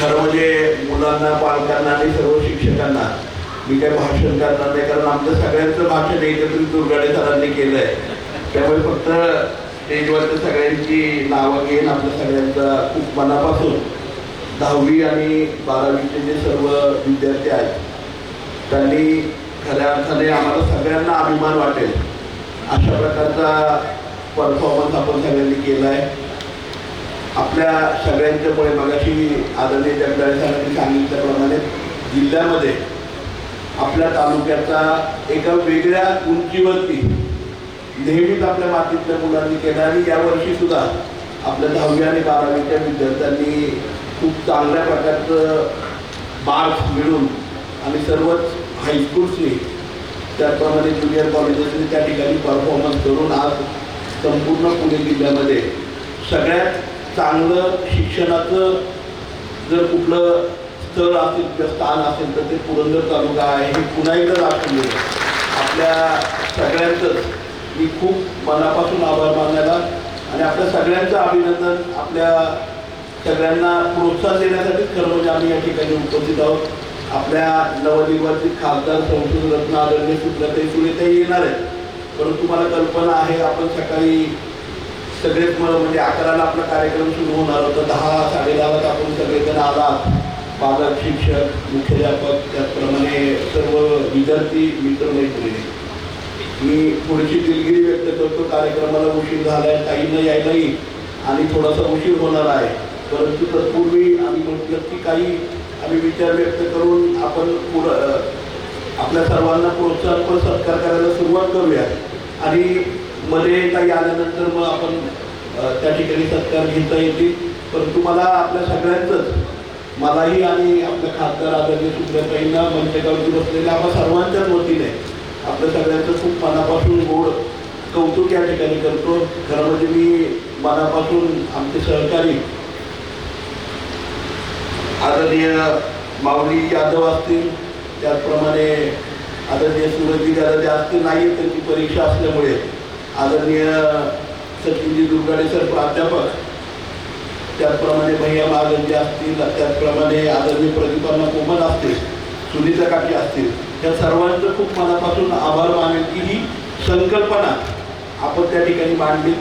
खरं म्हणजे मुलांना पालकांना आणि सर्व शिक्षकांना मी काही भाषण करणार नाही कारण आमचं सगळ्यांचं भाषण एकत्रित दुर्गाडे सरांनी केलं आहे त्यामुळे फक्त स्टेजवरच्या सगळ्यांची नावं घेऊन आपल्या सगळ्यांचा खूप मनापासून. दहावी आणि बारावीचे जे सर्व विद्यार्थी आहेत त्यांनी खऱ्या अर्थाने आम्हाला सगळ्यांना अभिमान वाटेल. अशा प्रकारचा परफॉर्मन्स आपण सगळ्यांनी केला आहे आपल्या सगळ्यांच्यामुळे मगाशी आदरणीय जगदाळे साहेबांनी सांगितल्याप्रमाणे जिल्ह्यामध्ये आपल्या तालुक्याचा एका वेगळ्या उंचीवरती नेहमीच आपल्या मातीतल्या मुलांनी केला आणि यावर्षी सुद्धा आपल्या दहावी आणि बारावीच्या विद्यार्थ्यांनी खूप चांगल्या प्रकारचं मार्क्स मिळून आणि सर्वच हायस्कूल्सनी त्याचप्रमाणे ज्युनियर कॉलेजेसनी त्या ठिकाणी परफॉर्मन्स करून आज संपूर्ण पुणे जिल्ह्यामध्ये सगळ्यात चांगलं शिक्षणाचं जर कुठलं स्थळ असेल किंवा स्थान असेल तर ते पुरंदर तालुका आहे. हे पुन्हा एकदा दाखवून आपल्या सगळ्यांचंच मी खूप मनापासून आभार मानायला आणि आपल्या सगळ्यांचं अभिनंदन आपल्या सगळ्यांना प्रोत्साहन देण्यासाठी खरं म्हणजे आम्ही या ठिकाणी उपस्थित आहोत. आपल्या नवनिर्वाचित खासदार संसद रत्न आदरणीय सुप्रताई सुरेताई येणार आहेत. परंतु मला कल्पना आहे आपण सकाळी सगळेच म्हणजे अकराला आपला कार्यक्रम सुरू होणार होता. दहा साडेदहालाच आपण सगळेजण आलात पालक शिक्षक मुख्याध्यापक त्याचप्रमाणे सर्व विद्यार्थी मित्रमैत्रिणी. मी थोडीशी दिलगिरी व्यक्त करतो कार्यक्रमाला उशीर झाला आहे न यायलाही आणि थोडासा उशीर होणार आहे. परंतु तत्पूर्वी आम्ही म्हटलं की काही आम्ही विचार व्यक्त करून आपण पुढं आपल्या सर्वांना प्रोत्साहनपर सत्कार करायला सुरुवात करूया. आणि मध्ये काही आल्यानंतर मग आपण त्या ठिकाणी सत्कार घेता येतील. परंतु मला आपल्या सगळ्यांचंच मलाही आणि आपल्या खासदार आदरणीय सुप्रियाताईंना मंचकावरती बसलेल्या आपल्या सर्वांच्याच वतीने आपल्या सगळ्यांचं खूप मनापासून गोड कौतुक या ठिकाणी करतो. खरं म्हणजे मी मनापासून आमचे सहकारी आदरणीय माऊली यादव असतील त्याचप्रमाणे आदरणीय सुरजी दादा असतील नाही त्यांची परीक्षा असल्यामुळे आदरणीय सचिनजी दुर्गाडे सर प्राध्यापक त्याचप्रमाणे भैया महाजनजी असतील त्याचप्रमाणे आदरणीय प्रदीपांना कोमल असतील सुनीता काकी असतील त्या सर्वांचं खूप मनापासून आभार मानेल की ही संकल्पना आपण त्या ठिकाणी मांडली.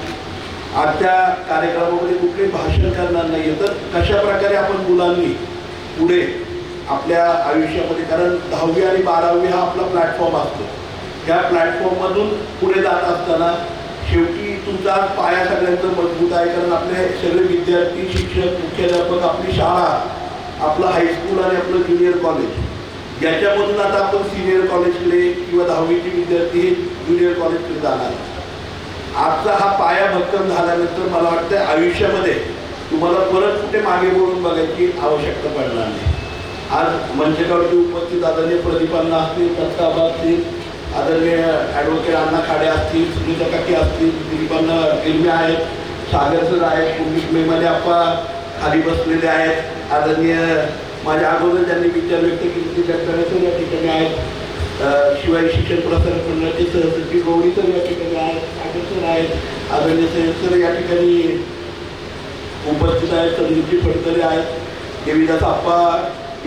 आजच्या कार्यक्रमामध्ये कुठले भाषण करणार नाही तर कशा प्रकारे आपण मुलांनी पुढे आपल्या आयुष्यामध्ये कारण दहावी आणि बारावी हा आपला प्लॅटफॉर्म असतो. त्या प्लॅटफॉर्ममधून पुढे जात असताना शेवटी तुमचा आज पाया सगळ्यांचं मजबूत आहे कारण आपले सगळे विद्यार्थी शिक्षक मुख्याध्यापक आपली शाळा आपलं हायस्कूल आणि आपलं ज्युनियर कॉलेज याच्यामधून आता आपण सिनियर कॉलेजकडे किंवा दहावीचे विद्यार्थी हे ज्युनियर कॉलेजकडे जाणार आजचा हा पाया भक्कम झाल्यानंतर मला वाटतं आयुष्यामध्ये तुम्हाला परत कुठे मागे बोलून बघायची आवश्यकता पडणार नाही. आज मंचकावरती उपस्थित आदरणीय प्रदीपांना असतील दत्ताबा असतील आदरणीय ॲडव्होकेट अण्णा खाडे असतील सुनीता काकी असतील दिलीपांना गिरमे आहेत सागर सर आहेत पुंडित मेमाने आप्पा खाली बसलेले आहेत. आदरणीय माझ्या अगोदर ज्यांनी विचार व्यक्त केले ते सर या ठिकाणी आहेत. शिवाय शिक्षण प्रसार मंडळाचे सहसचिव गौरी सर या ठिकाणी आहेत सागर सर आहेत. आदरणीय सय्यद सर या ठिकाणी उपस्थित आहेत संदीपजी फडतरे आहेत. देवीदास आप्पा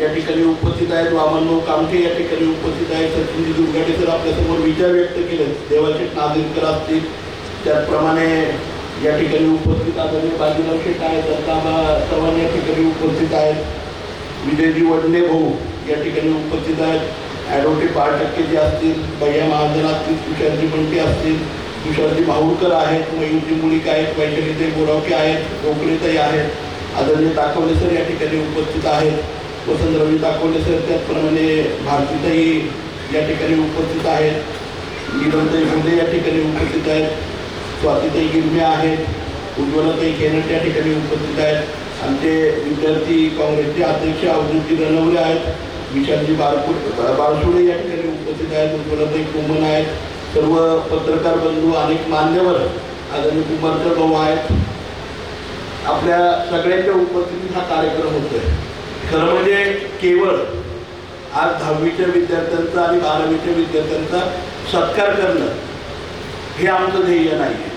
या ठिकाणी उपस्थित आहेत वामनभाऊ कामठे या ठिकाणी उपस्थित आहेत सचिनजी दुर्गाटे सर आपल्यासमोर विचार व्यक्त केले. देवाचे नागरिकर असतील. त्याचप्रमाणे या ठिकाणी उपस्थित आदरणीय बाजीराव शेठ आहेत दत्ताबा चव्हाण या उपस्थित आहेत विजयजी वडणे भाऊ या उपस्थित आहेत. ॲडव्होकेट बाळ टक्के जे असतील, भैया महाजन असतील, तुषारजी बंटे असतील, तुषारजी भाऊरकर आहेत, मयूरजी मुळीक आहेत, वैशालीताई बोरावके आहेत, गोखलेताई आहेत. आदरणीय ताकवले सर या उपस्थित आहेत. वसंत रवी ताकवले सर. त्याचप्रमाणे भारतीताई या ठिकाणी उपस्थित आहेत. नीलमताई मुले या ठिकाणी उपस्थित आहेत. स्वातीताई गिरमे आहेत. उज्ज्वलाताई केनट या ठिकाणी उपस्थित आहेत. आमचे विद्यार्थी काँग्रेसचे अध्यक्ष अवधूतजी रणवले आहेत. विशालजी बारपू बारसुडे या ठिकाणी उपस्थित आहेत. उज्ज्वलाताई कोमन आहेत. सर्व पत्रकार बंधू अनेक मान्यवर आदरणीय कुमारकर भाऊ आहेत. आपल्या सगळ्यांच्या उपस्थितीत हा कार्यक्रम होतोय. खरं म्हणजे केवळ आज दहावीच्या विद्यार्थ्यांचा आणि बारावीच्या विद्यार्थ्यांचा सत्कार करणं हे आमचं ध्येय नाही. आहे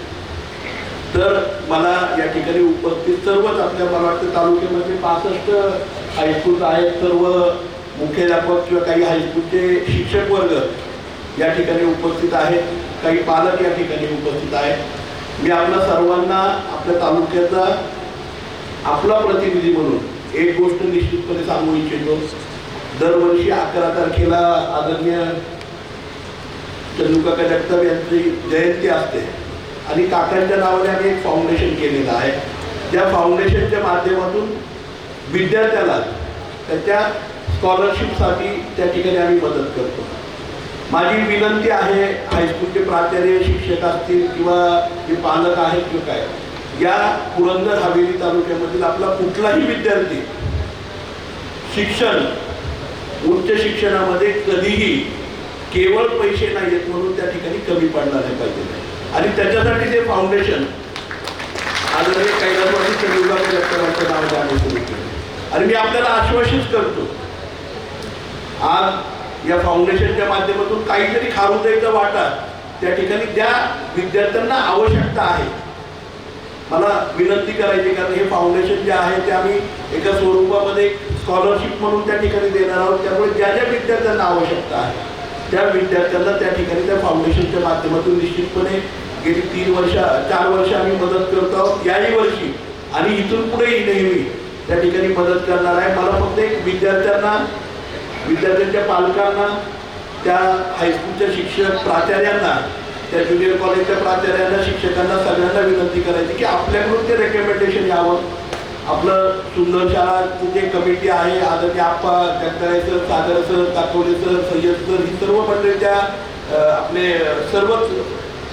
तर मला या ठिकाणी उपस्थित सर्वच आपल्या मला वाटतं तालुक्यामध्ये पासष्ट हायस्कूल आहेत सर्व मुख्याध्यापक किंवा काही हायस्कूलचे शिक्षक वर्ग या ठिकाणी उपस्थित आहेत काही पालक या ठिकाणी उपस्थित आहेत. मी आपल्या सर्वांना आपल्या तालुक्याचा आपला प्रतिनिधी म्हणून एक गोष्ट निश्चितपणे सांगू इच्छितो. दरवर्षी अकरा तारखेला आदरणीय चंदूकाका जगताप यांची जयंती असते. आणि काकांच्या नावाने आम्ही एक फाउंडेशन केलेलं आहे. त्या फाउंडेशनच्या माध्यमातून विद्यार्थ्याला त्याच्या स्कॉलरशिपसाठी त्या ठिकाणी आम्ही मदत करतो. माझी विनंती आहे हायस्कूलचे प्राचार्य शिक्षक असतील किंवा जे पालक आहेत किंवा काय या पुरंदर हवेली तालुक्यामधील आपला कुठलाही विद्यार्थी शिक्षण उच्च शिक्षणामध्ये कधीही केवळ पैसे नाही आहेत म्हणून त्या ठिकाणी कमी पडणार नाही पाहिजे. आणि त्याच्यासाठी ते फाउंडेशन आदरणीय कैलासवासी चंद्रबाबू डॉक्टरांचं नाव आम्ही सुरू केलं. आणि मी आपल्याला आश्वासित करतो आज या फाउंडेशनच्या माध्यमातून काहीतरी खारुताईचा वाटा त्या ठिकाणी त्या विद्यार्थ्यांना आवश्यकता आहे मला विनंती करायची कारण हे फाउंडेशन जे आहे ते आम्ही एका स्वरूपामध्ये स्कॉलरशिप म्हणून त्या ठिकाणी देणार आहोत. त्यामुळे ज्या ज्या विद्यार्थ्यांना आवश्यकता आहे त्या विद्यार्थ्यांना त्या ठिकाणी त्या फाउंडेशनच्या माध्यमातून निश्चितपणे गेली तीन वर्ष चार वर्ष आम्ही मदत करतो आहोत. याही वर्षी आणि इथून पुढेही नेहमी त्या ठिकाणी मदत करणार आहे. मला फक्त एक विद्यार्थ्यांना विद्यार्थ्यांच्या पालकांना त्या हायस्कूलच्या शिक्षक प्राचार्यांना त्या ज्युनियर कॉलेजच्या प्राचार्यांना शिक्षकांना सगळ्यांना विनंती करायची की आपल्याकडून ते रेकमेंडेशन यावं. आपलं सुंदर शाळाची जे कमिटी आहे आदरणीय Appa Jagdale sir Sagar sir Kakole sir Sayyad sir ही सर्व मंडळी त्या आपले सर्वच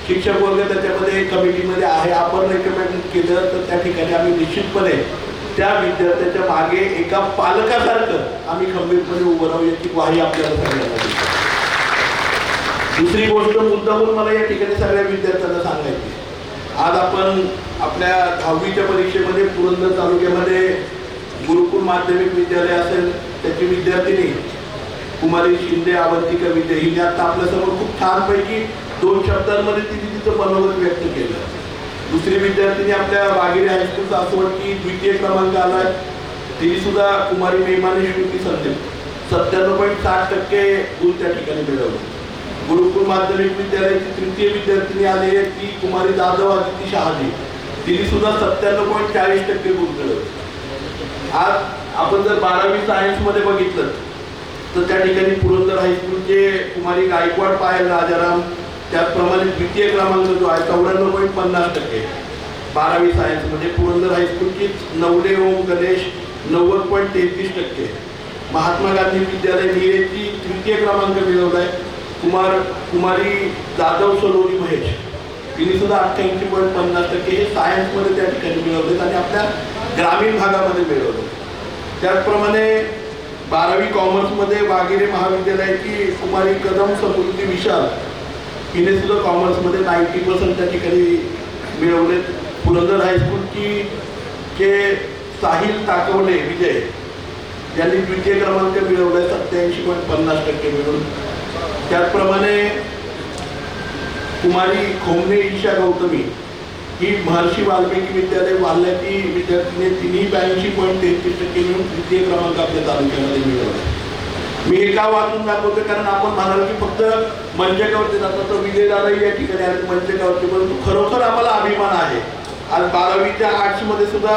शिक्षक वर्ग त्याच्यामध्ये कमिटीमध्ये आहे. आपण रेकमेंड केलं तर त्या ठिकाणी आम्ही निश्चितपणे त्या विद्यार्थ्याच्या मागे एका पालकासारखं आम्ही खंबीरपणे उभं राहू याची ग्वाही आपल्याला सांगायला दुसरी गोष्ट मुद्दामून मला या ठिकाणी सगळ्या विद्यार्थ्यांना सांगायची आज आपण आपल्या दहावीच्या परीक्षेमध्ये पुरंदर तालुक्यामध्ये गुरुकुल माध्यमिक विद्यालय असेल त्याची विद्यार्थिनी कुमारी शिंदे अवंतिका विद्या हिने आता आपल्यासमोर खूप छानपैकी दोन शब्दांमध्ये तिने तिचं मनोगत व्यक्त केलं. दुसरी विद्यार्थिनी आपल्या वागिरे हायस्कूलचा असं की द्वितीय क्रमांक आला तिने सुद्धा कुमारी मेमाने श्रुती संदीप सत्त्याण्णव पॉईंट साठ टक्के गुण त्या ठिकाणी मिळवले. गुरुकुल माध्यमिक विद्यालयाची तृतीय विद्यार्थिनी आली आहे ती कुमारी जाधव आदिती शहाजी. तिने सुद्धा सत्त्याण्णव पॉईंट चाळीस टक्के गुण मिळवले. आज आपण जर बारावी सायन्समध्ये बघितलं तर त्या ठिकाणी पुरंदर हायस्कूलचे कुमारी गायकवाड पायल राजाराम त्याचप्रमाणे द्वितीय क्रमांक जो आहे चौऱ्याण्णव पॉईंट पन्नास टक्के. बारावी सायन्समध्ये पुरंदर हायस्कूलची नवडे ओम गणेश नव्वद पॉईंट तेहतीस टक्के. महात्मा गांधी विद्यालय निरेची तृतीय क्रमांक मिळवलाय. कुमार कुमारी जाधव सलोनी महेश तिने सुद्धा अठ्ठ्याऐंशी पॉईंट पन्नास टक्के हे सायन्समध्ये त्या ठिकाणी मिळवलेत आणि आपल्या ग्रामीण भागामध्ये मिळवले त्याचप्रमाणे बारावी कॉमर्समध्ये वागिरे महाविद्यालयाची कुमारी कदम समृद्धी विशाल हिने सुद्धा कॉमर्समध्ये नाईन्टी पर्सेंट त्या ठिकाणी मिळवलेत. पुरंदर हायस्कूलची जे साहिल ताकवले विजय यांनी द्वितीय क्रमांक मिळवलाय सत्याऐंशी पॉईंट पन्नास टक्के मिळून. त्याचप्रमाणे कुमारी खोमने ईशा गौतमी ही महर्षी वाल्मिकी विद्यालय वाल्ल्याची विद्यार्थीने तिन्ही ब्याऐंशी पॉईंट तेहतीस टक्के मिळून तृतीय क्रमांक आपल्या तालुक्यामध्ये मिळवला. मी एका वाचून दाखवतो कारण आपण म्हणाल की फक्त मंचकावरती जातात तर विजयदादाही या ठिकाणी आहेत मंचकावरती परंतु खरोखर आम्हाला अभिमान आहे. आज बारावीच्या आर्ट्समध्ये सुद्धा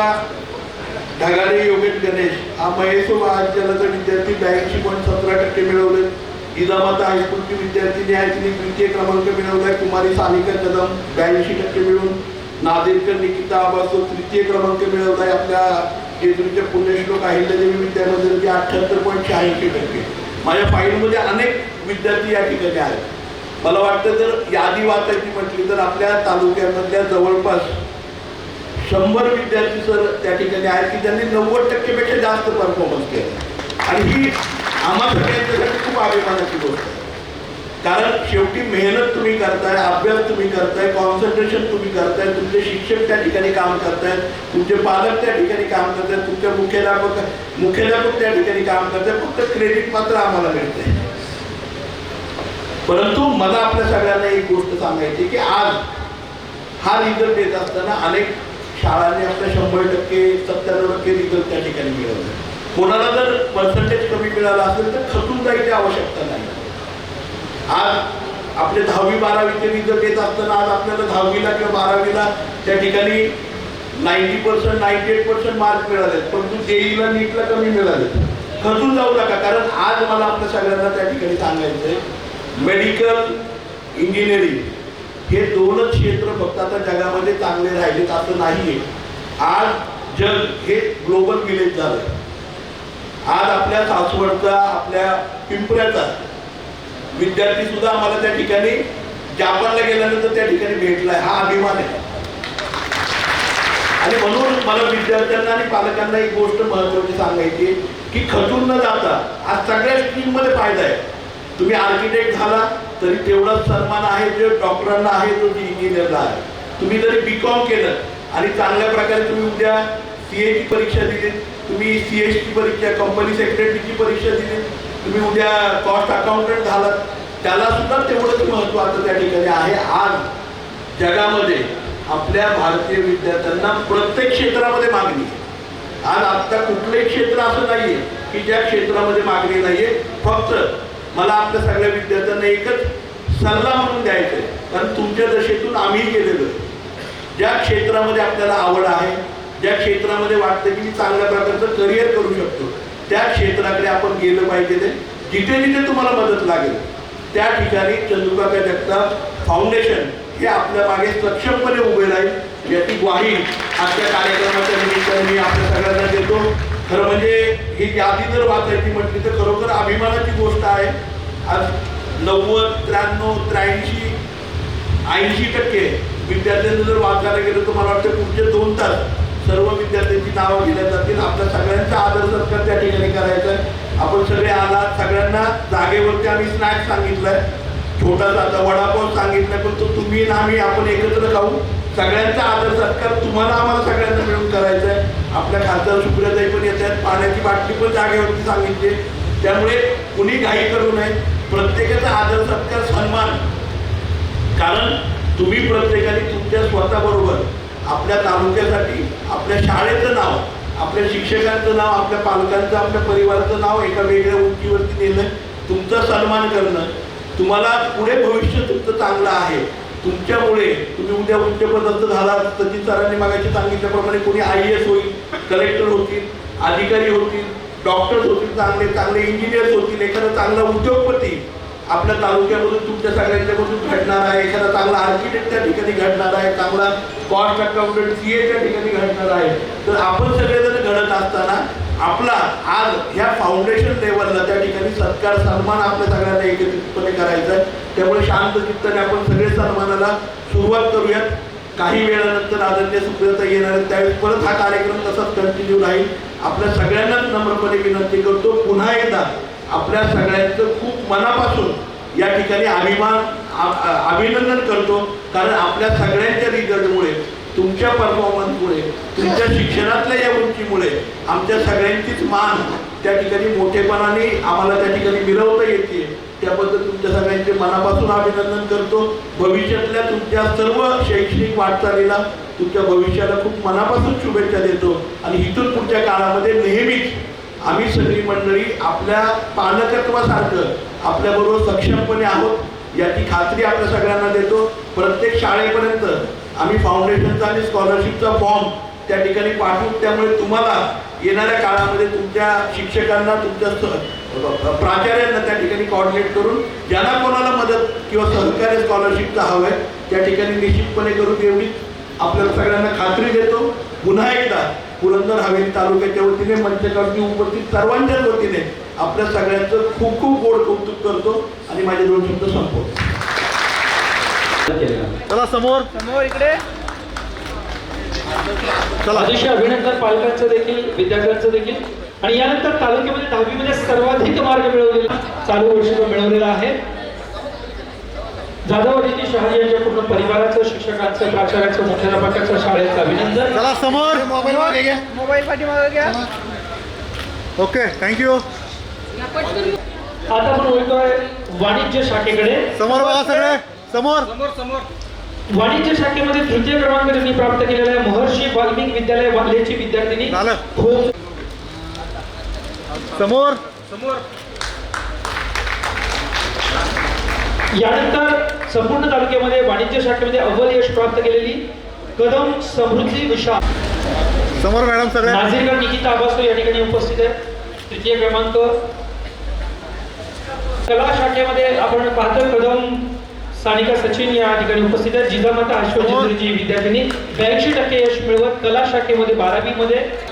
ढगाडे योगेश गणेश हा महेशो महाविद्यालयाचा विद्यार्थी ब्याऐंशी पॉईंट सतरा टक्के मिळवले जिजामाता हायस्कूलची विद्यार्थी आहे तिने द्वितीय क्रमांक मिळवलाय. कुमारी सानिका कदम ब्याऐंशी टक्के मिळून. नादेरकर निकिता आबासो तृतीय क्रमांक मिळवलाय. आपल्या जेजुरीच्या पुण्यश्लोक अहिल्यादेवी विद्यामंदिराचे अठ्ठ्याहत्तर पॉईंट शहाऐंशी टक्के. माझ्या फाईलमध्ये अनेक विद्यार्थी या ठिकाणी आहेत. मला वाटतं जर यादी वाचायची म्हटली तर आपल्या तालुक्यामधल्या जवळपास शंभर विद्यार्थी सर त्या ठिकाणी आहेत की ज्यांनी नव्वद टक्केपेक्षा जास्त परफॉर्मन्स केला. आणि ही आम्हा सगळ्यांच्यासाठी खूप अभिमानाची गोष्ट आहे. कारण शेवटी मेहनत तुम्ही करताय अभ्यास तुम्ही करताय कॉन्सन्ट्रेशन तुम्ही करताय तुमचे शिक्षक त्या ठिकाणी काम करतायत तुमचे पालक त्या ठिकाणी काम करतायत तुमचे मुख्याध्यापक मुख्याध्यापक त्या ठिकाणी काम करतायत फक्त क्रेडिट मात्र आम्हाला मिळते परंतु मला आपल्या सगळ्यांना एक गोष्ट सांगायची की आज हा रिझल्ट येत असताना अनेक शाळांनी आपल्या शंभर टक्के सत्त्याण्णव टक्के रिझल्ट त्या ठिकाणी मिळवले. कोणाला जर पर्सेंटेज कमी मिळाला असेल तर खचून जायची आवश्यकता नाही. आज आपले दहावी बारावीचे रिझल्ट येत असताना आज आपल्याला दहावीला किंवा बारावीला त्या ठिकाणी ninety percent ninety eight percent mark मिळाले. परंतु जेईला नीटला कमी मिळाले. खचून जाऊ नका. कारण आज मला आपल्या सगळ्यांना त्या ठिकाणी सांगायचं आहे मेडिकल इंजिनिअरिंग हे दोनच क्षेत्र फक्त आता जगामध्ये चांगले राहिलेत असं नाहीये. आज जग हे ग्लोबल विलेज झालं आज आपल्या सासवडचा आपल्या पिंपऱ्याचा विद्यार्थी सुद्धा आम्हाला त्या ठिकाणी जापानला गेल्यानंतर त्या ठिकाणी भेटलाय. हा अभिमान आहे. आणि म्हणून मला विद्यार्थ्यांना आणि पालकांना एक गोष्ट महत्वाची सांगायची की खचून न जाता आज सगळ्या स्ट्रीममध्ये फायदा आहे. तुम्ही आर्किटेक्ट झाला तरी तेवढाच सन्मान आहे जो डॉक्टरांना आहे जो इंजिनियरला आहे. तुम्ही जरी बी कॉम केलं आणि चांगल्या प्रकारे तुम्ही उद्या सी ची परीक्षा दिली तुम्ही सी एस टी परीक्षा कंपनी सेक्रेटरीची परीक्षा दिली. तुम्ही उद्या कॉस्ट अकाउंटंट झालात. त्याला सुद्धा तेवढंच महत्त्व आता त्या ठिकाणी आहे. आज जगामध्ये आपल्या भारतीय विद्यार्थ्यांना प्रत्येक क्षेत्रामध्ये मागणी आज आता कुठलंही क्षेत्र असं नाहीये की ज्या क्षेत्रामध्ये मागणी नाहीये. फक्त मला आपल्या सगळ्या विद्यार्थ्यांना एकच सल्ला म्हणून द्यायचा आहे कारण तुमच्या दशेतून आम्ही गेलेलो ज्या क्षेत्रामध्ये आपल्याला आवड आहे ज्या क्षेत्रामध्ये वाटतं की मी चांगल्या प्रकारचं करिअर करू शकतो त्या क्षेत्राकडे आपण गेलं पाहिजे ते. जिथे जिथे तुम्हाला मदत लागेल त्या ठिकाणी चंद्रकाका जगताप फाउंडेशन हे आपल्या मागे सक्षमपणे उभे राहील याची ग्वाही आजच्या कार्यक्रमाच्या निमित्ताने मी आपल्या सगळ्यांना देतो. खरं म्हणजे ही यादी जर वाचायची म्हटली तर खरोखर अभिमानाची गोष्ट आहे. आज नव्वद त्र्याण्णव त्र्याऐंशी ऐंशी टक्के विद्यार्थ्यांनी जर वाचायला गेलं तर मला वाटतं पुढचे दोन तास नावं दिल्या जातील. आपल्या सगळ्यांचा आदर सत्कार त्या ठिकाणी करायचा आपण सगळे आलात. सगळ्यांना जागेवरती आम्ही स्नॅक्स सांगितलंय. छोटासा आता वडापाव सांगितलाय पण तो तुम्ही ना आम्ही आपण एकत्र खाऊ. सगळ्यांचा आदर सत्कार तुम्हाला आम्हाला सगळ्यांना मिळून करायचा आहे. आपल्या खासदार सुप्रियाताई पण येत आहेत. पाण्याची बाटली पण जागेवरती सांगितली त्यामुळे कुणी घाई करू नये. प्रत्येकाचा आदर सत्कार सन्मान. कारण तुम्ही प्रत्येकाने तुमच्या स्वतःबरोबर आपल्या तालुक्यासाठी आपल्या शाळेचं नाव आपल्या शिक्षकांचं नाव आपल्या पालकांचं आपल्या परिवाराचं नाव एका वेगळ्या उंचीवरती नेलं तुमचा सन्मान करणं तुम्हाला पुढे भविष्य तुमचं चांगलं आहे. तुमच्यामुळे तुम्ही उद्या उच्चपदस्थ झाला सचिन सरांनी मागायची सांगितल्याप्रमाणे कोणी आय एस होईल कलेक्टर होतील अधिकारी होतील डॉक्टर्स होतील चांगले चांगले इंजिनियर्स होतील एखादा चांगला उद्योगपती आपल्या तालुक्यामधून तुमच्या सगळ्यांच्यामधून घडणार आहे. एखादा चांगला आर्किटेक्ट त्या ठिकाणी घडणार आहे. चांगला कॉस्ट अकाउंटंट सी त्या ठिकाणी घडणार आहे. तर आपण सगळेजण घडत असताना आपला आज ह्या फाउंडेशन लेवलला त्या ठिकाणी सत्कार सन्मान आपल्या सगळ्यांना एकत्रितपणे करायचा आहे. त्यामुळे शांत चित्ताने आपण सगळे सन्मानाला सुरुवात करूयात. काही वेळानंतर आदरणीय सुप्रियता येणार आहेत. त्यावेळेस परत हा कार्यक्रम तसाच कंटिन्यू राहील. आपल्या सगळ्यांनाच नम्रपणे विनंती करतो. पुन्हा एकदा आपल्या सगळ्यांचं खूप मनापासून या ठिकाणी अभिमान अभिनंदन करतो. कारण आपल्या सगळ्यांच्या रिझल्टमुळे तुमच्या परफॉर्मन्समुळे तुमच्या शिक्षणातल्या या उंचीमुळे आमच्या सगळ्यांचीच मान त्या ठिकाणी मोठेपणाने आम्हाला त्या ठिकाणी मिरवता येते त्याबद्दल तुमच्या सगळ्यांचे मनापासून अभिनंदन करतो. भविष्यातल्या तुमच्या सर्व शैक्षणिक वाटचालीला तुमच्या भविष्याला खूप मनापासून शुभेच्छा देतो. आणि इथून पुढच्या काळामध्ये नेहमीच आम्ही सगळी मंडळी आपल्या पालकत्वासारखं आपल्याबरोबर सक्षमपणे आहोत याची खात्री आपल्या सगळ्यांना देतो. प्रत्येक शाळेपर्यंत आम्ही फाउंडेशनचा आणि स्कॉलरशिपचा फॉर्म त्या ठिकाणी पाठवू. त्यामुळे तुम्हाला येणाऱ्या काळामध्ये तुमच्या शिक्षकांना तुमच्या प्राचार्यांना त्या ठिकाणी कॉर्डिनेट करून ज्यांना कोणाला मदत किंवा सहकार्य स्कॉलरशिपचं हवं आहे त्या ठिकाणी निश्चितपणे करून एवढी आपल्याला सगळ्यांना खात्री देतो. पुन्हा एकदा पुरंदर हवेली तालुक्याच्या वतीने मंचकावरती उपस्थित सर्वांच्याच वतीने आपल्या सगळ्यांचं खूप खूप गोड कौतुक करतो आणि माझे दोन शब्द संपवतो. चला समोर. समोर इकडे. चला. अतिशय अभिनंदन पालकांचं देखील विद्यार्थ्यांचं देखील. आणि यानंतर तालुक्यामध्ये दहावीमध्ये सर्वाधिक मार्ग मिळवलेला चालू वर्षी मिळवलेला आहे. अदिती शहाजी यांच्या पूर्ण परिवाराचं शिक्षकांचं प्राचार्याचं मुख्याध्यापकाचं शाळेचं अभिनंदन. चला समोर. मोबाईल मागे घ्या. मोबाईल पाठीमागे घ्या. ओके थँक्यू आता आपण बोलतोय वाणिज्य शाखेकडे. समोर बघा सगळे. समोर. वाणिज्य शाखेमध्ये तृतीय क्रमांक त्यांनी प्राप्त केलेला आहे. महर्षी वाल्मिक विद्यालय वाल्हेची विद्यार्थिनी. झालं. हो. समोर. यानंतर संपूर्ण तालुक्यामध्ये वाणिज्य शाखेमध्ये अव्वल यश प्राप्त केलेली कदम समृद्धी विशाल. समोर मॅडम सगळ्या. नाझीरगड निकिता आबासो या ठिकाणी उपस्थित आहे तृतीय क्रमांक. कला शाखेमध्ये आपण पाहतो कदम सानिका सचिन या ठिकाणी उपस्थित आहेत. जिजामाता अश्वत जिजुरीची विद्यार्थिनी. ब्याऐंशी टक्के यश मिळवत कला शाखेमध्ये बारावी मध्ये